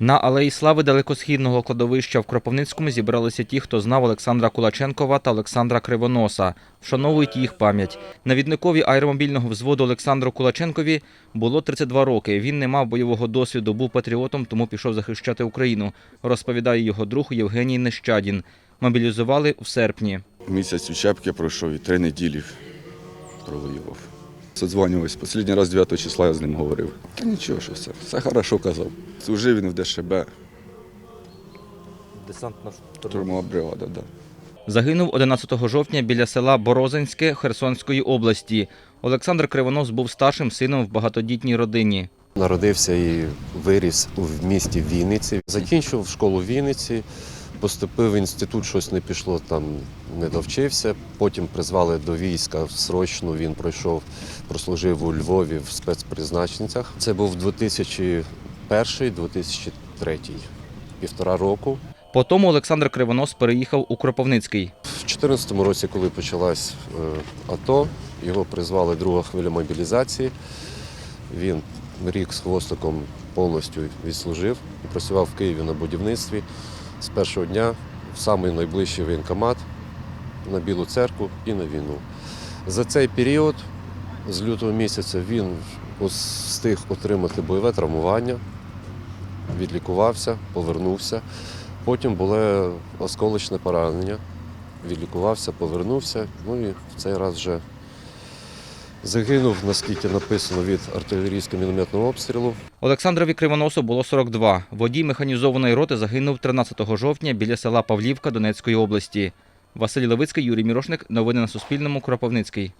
На алеї слави далекосхідного кладовища в Кропивницькому зібралися ті, хто знав Олександра Кулаченкова та Олександра Кривоноса. Вшановують їх пам'ять. Навідникові аеромобільного взводу Олександру Кулаченкові було 32 роки. Він не мав бойового досвіду, був патріотом, тому пішов захищати Україну. Розповідає його друг Євгеній Нещадін. Мобілізували в серпні. Місяць учебки пройшов і три неділі провоював. Созванювався. Останній раз 9 числа я з ним говорив. Та нічого, що все. Все хорошо казав. Служив він в ДШБ, Десантна штурмова бригада, да. Загинув 11 жовтня біля села Борозинське Херсонської області. Олександр Кривонос був старшим сином в багатодітній родині. Народився і виріс у місті Вінниці. Закінчив школу в Вінниці, поступив в інститут, щось не пішло, там не довчився. Потім призвали до війська срочно. Він пройшов, прослужив у Львові в спецпризначенцях. Це був 2001-2003, півтора року. Потім Олександр Кривонос переїхав у Кропивницький. В 2014 році, коли почалась е, АТО, його призвали друга хвиля мобілізації. Він рік з хвостиком повністю відслужив працював в Києві на будівництві з першого дня в самий найближчий воєнкомат на Білу церкву і на війну. За цей період, з лютого місяця, він встиг отримати бойове травмування, відлікувався, повернувся. Потім було осколочне поранення, відлікувався, повернувся. Ну і в цей раз вже загинув, наскільки написано, від артилерійського мінометного обстрілу. Олександрові Кривоносу було 42. Водій механізованої роти загинув 13 жовтня біля села Павлівка Донецької області. Василь Левицький, Юрій Мірошник. Новини на Суспільному. Кропивницький.